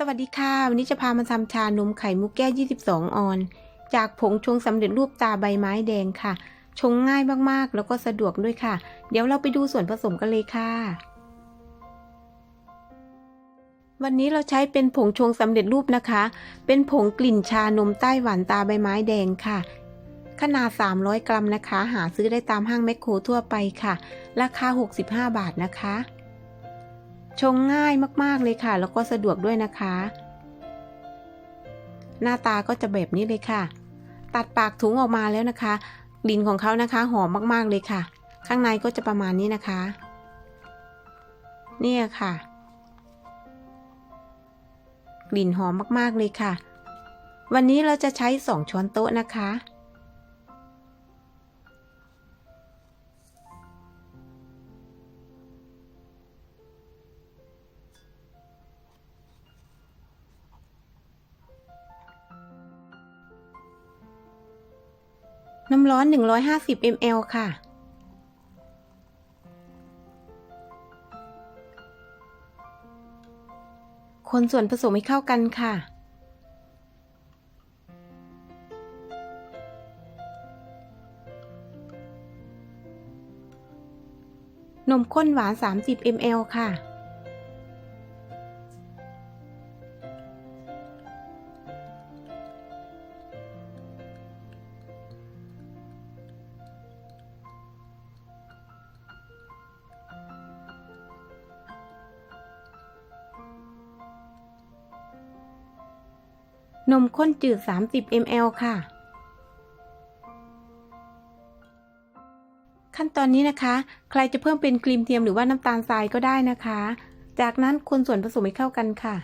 สวัสดีค่ะ วันนี้จะพามาทำชานมไข่มุกแก้ว 22 ออน จากผงชงสำเร็จรูปตาใบไม้แดงค่ะ ชงง่ายมากๆ แล้วก็สะดวกด้วยค่ะ เดี๋ยวเราไปดูส่วนผสมกันเลยค่ะ วันนี้เราใช้เป็นผงชงสำเร็จรูปนะคะ เป็นผงกลิ่นชานมไต้หวันตาใบไม้แดงค่ะ ขนาด 300 กรัมนะคะ หาซื้อได้ตามห้างแมคโครทั่วไปค่ะ ราคา 65 บาทนะคะ ชงง่ายมากๆเลยค่ะ แล้วก็สะดวกด้วยนะคะ หน้าตาก็จะแบบนี้เลยค่ะ ตัดปากถุงออกมาแล้วนะคะกลิ่นของเขานะคะหอมมากๆเลยค่ะ ข้างในก็จะประมาณนี้นะคะ เนี่ยค่ะ กลิ่นหอมมากๆเลยค่ะ วันนี้เราจะใช้ 2 ช้อนโต๊ะนะคะ น้ำร้อน 150 ml ค่ะ คนส่วนผสมให้เข้ากันค่ะ นมข้นหวาน 30 ml ค่ะ นมข้นจืด 30 ml ค่ะ ขั้นตอนนี้นะคะ ใครจะเพิ่มเป็นครีมเทียมหรือว่าน้ำตาลทรายก็ได้นะคะ จากนั้นคนส่วนผสมให้เข้ากันค่ะ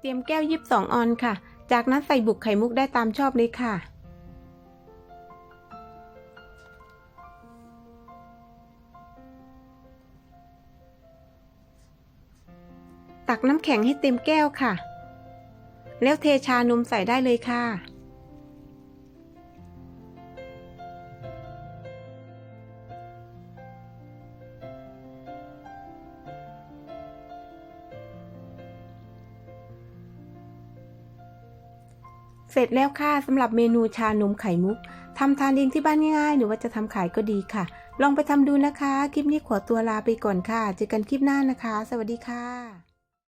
เตรียมแก้วยิบสองออนค่ะ จากนั้นใส่บุกไข่มุกได้ตามชอบเลยค่ะ ตักน้ำแข็งให้เต็มแก้วค่ะ แล้วเทชานมใส่ได้เลยค่ะ เสร็จแล้วค่ะสำหรับเมนูชานมไข่มุกทำทานเองที่บ้านง่ายๆ หรือว่าจะทำขายก็ดีค่ะ ลองไปทำดูนะคะ คลิปนี้ขอตัวลาไปก่อนค่ะ เจอกันคลิปหน้านะคะ สวัสดีค่ะ